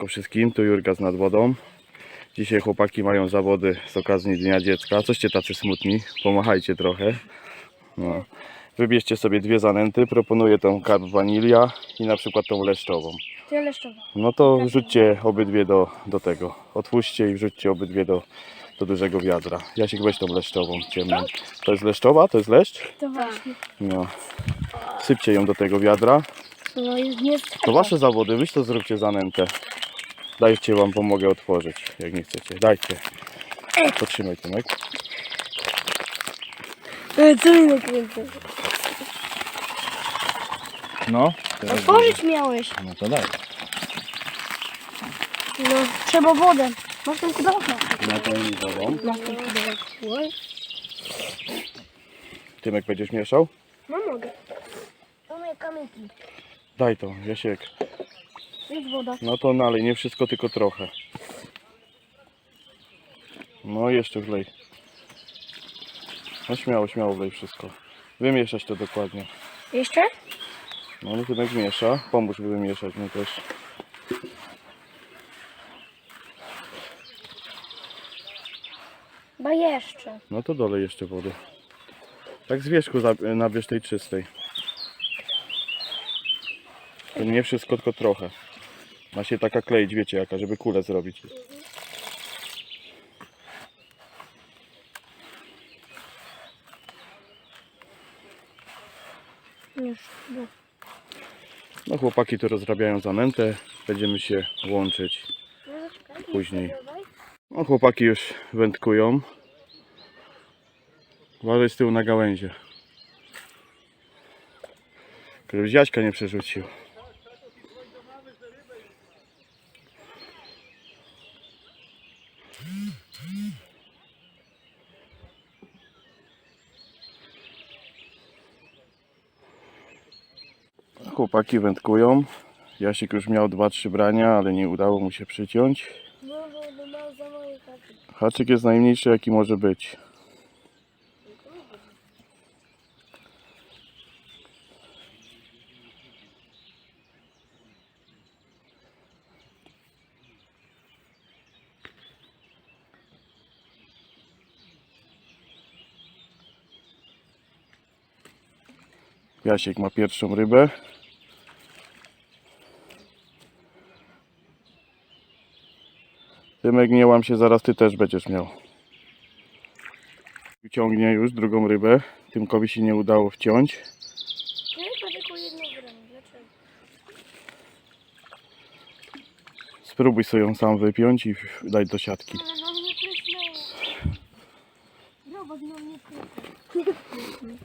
Dziękuję wszystkim, tu Jurka z nad wodą. Dzisiaj chłopaki mają zawody z okazji Dnia Dziecka. Coście tacy smutni, pomachajcie trochę. No. Wybierzcie sobie dwie zanęty, proponuję tą karp wanilia i na przykład tą leszczową. Tyle leszczowa. No to wrzućcie obydwie do, do tego. Otwórzcie i wrzućcie obydwie do, do dużego wiadra. Jasiek weź tą leszczową ciemną. To jest leszczowa? To jest leszcz? To właśnie. No. Sypcie ją do tego wiadra. No jest nie To wasze zawody, wyś to zróbcie zanętę. Dajcie wam, pomogę otworzyć, jak nie chcecie. Dajcie. Potrzymaj Tomek. E, Co mi nakręcę? No. teraz Otworzyć miałeś. będzie. No to daj. No, trzeba wodę. Masz ten kubełek? Na wodą. Masz ten kubełek. Tymek będziesz mieszał? No mogę. Mamy kamyki. Daj to, Jasiek. Jest woda. No to nalej, nie wszystko, tylko trochę. No jeszcze wlej. No śmiało, śmiało wlej wszystko. Wymieszać to dokładnie. Jeszcze? No no Tymek miesza. Pomóż mi wymieszać mi też. Ba jeszcze. No to dolej jeszcze wody. Tak z wierzchu za- nabierz tej czystej. To nie wszystko, tylko trochę. Ma się taka kleić, wiecie jaka, żeby kulę zrobić. No. Chłopaki tu rozrabiają zanętę. Będziemy się łączyć później. No chłopaki już wędkują. Uważaj z tyłu na gałęzie. Żeby ziaśka nie przerzucił. Chłopaki wędkują. Jasik już miał 2-3 brania, ale nie udało mu się przyciąć. No. Haczyk jest najmniejszy jaki może być. Jasiek ma pierwszą rybę. Tymek nie łam się, zaraz ty też będziesz miał. Ciągnie już drugą rybę. Tymkowi się nie udało wciąć. Tylko gram. Dlaczego? Spróbuj sobie ją sam wypiąć i daj do siatki. Ale no mnie prysnęło. Zobacz, no mnie prysnęło.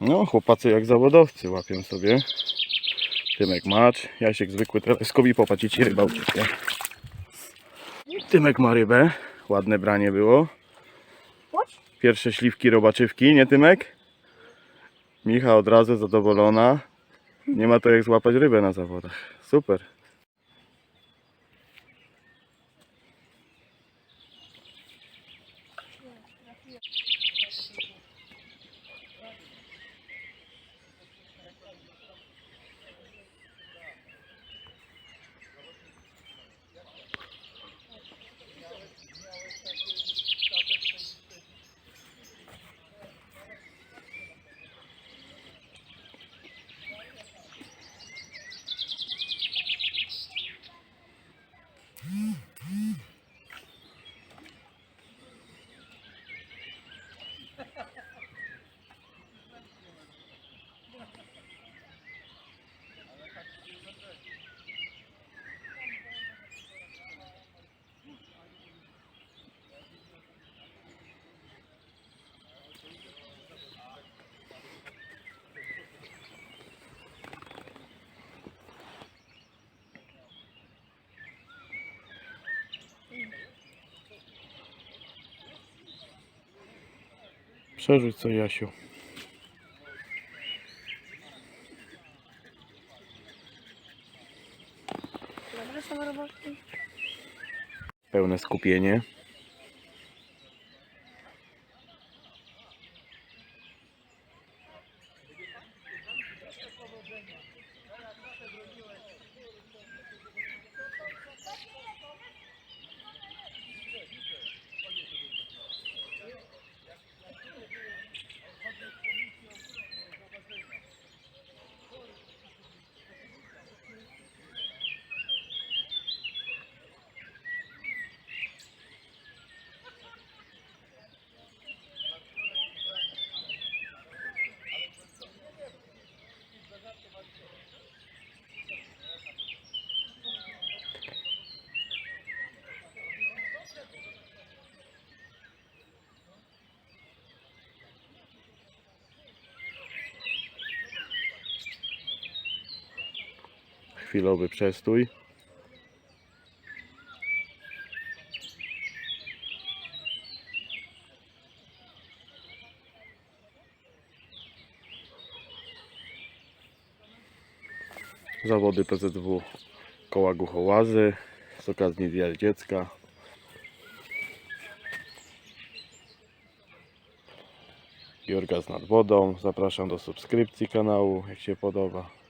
No, chłopacy jak zawodowcy łapią sobie. Tymek macz, Jasiek zwykły teleskopi, popatrzcie ci ryba. Tymek ma rybę, ładne branie było. Pierwsze śliwki robaczywki, nie Tymek? Micha od razu zadowolona. Nie ma to jak złapać rybę na zawodach. Super. Przerzuć co Jasiu. Dobra, są roboty. Pełne skupienie. Chwilowy przestój. Zawody PZW Koła Głuchołazy z okazji Dnia Dziecka. Jurga z nad wodą. Zapraszam do subskrypcji kanału, jak się podoba.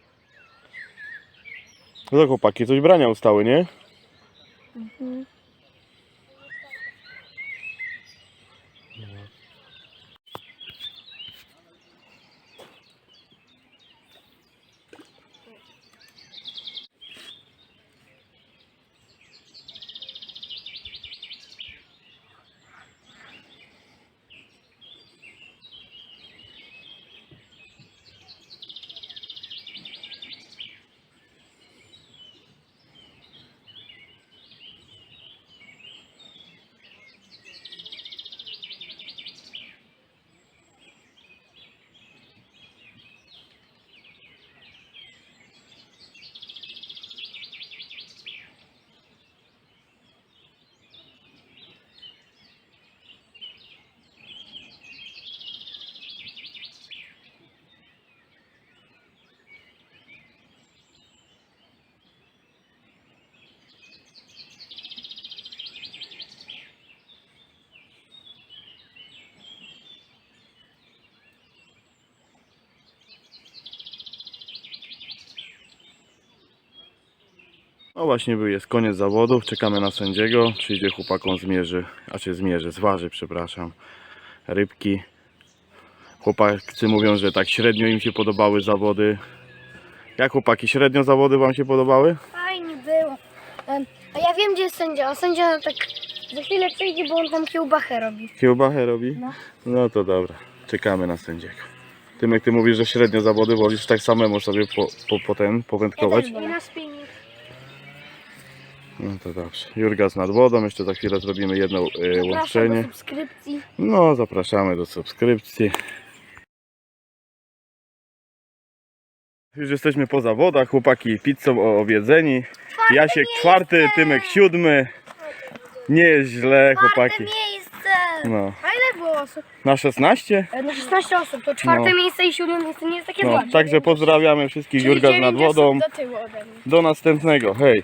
No to chłopaki, coś brania ustały, nie? Mhm. No właśnie był, jest koniec zawodów, czekamy na sędziego, przyjdzie chłopakom zmierzy, a czy zmierzy, zważy, przepraszam, rybki. Chłopacy mówią, że tak średnio im się podobały zawody. Jak chłopaki, średnio zawody wam się podobały? Fajnie było. Em, A ja wiem, gdzie jest sędzia. A sędzia tak za chwilę przyjdzie, bo on tam kiełbachę robi. Kiełbachę robi? No. No to dobra, czekamy na sędziego. Tymek, ty mówisz, że średnio zawody wolisz tak samemu sobie po, po, po ten, powędkować? I na spinning. No to dobrze. Jurga z nad wodą, jeszcze za chwilę zrobimy jedno y, Zapraszam do łączenie. subskrypcji. No, zapraszamy do subskrypcji. Już jesteśmy po zawodach, chłopaki pizzą obiedzeni. Jasiek czwarty, Tymek siódmy. Nie jest źle, chłopaki. miejsce! No. A ile było osób? Na 16? E, Na 16 osób. To czwarte No. miejsce i siódme miejsce nie jest takie No, złe. także pozdrawiamy wszystkich Jurga z nad dziewięć wodą. osób do tyłu ode mnie. Do następnego, hej.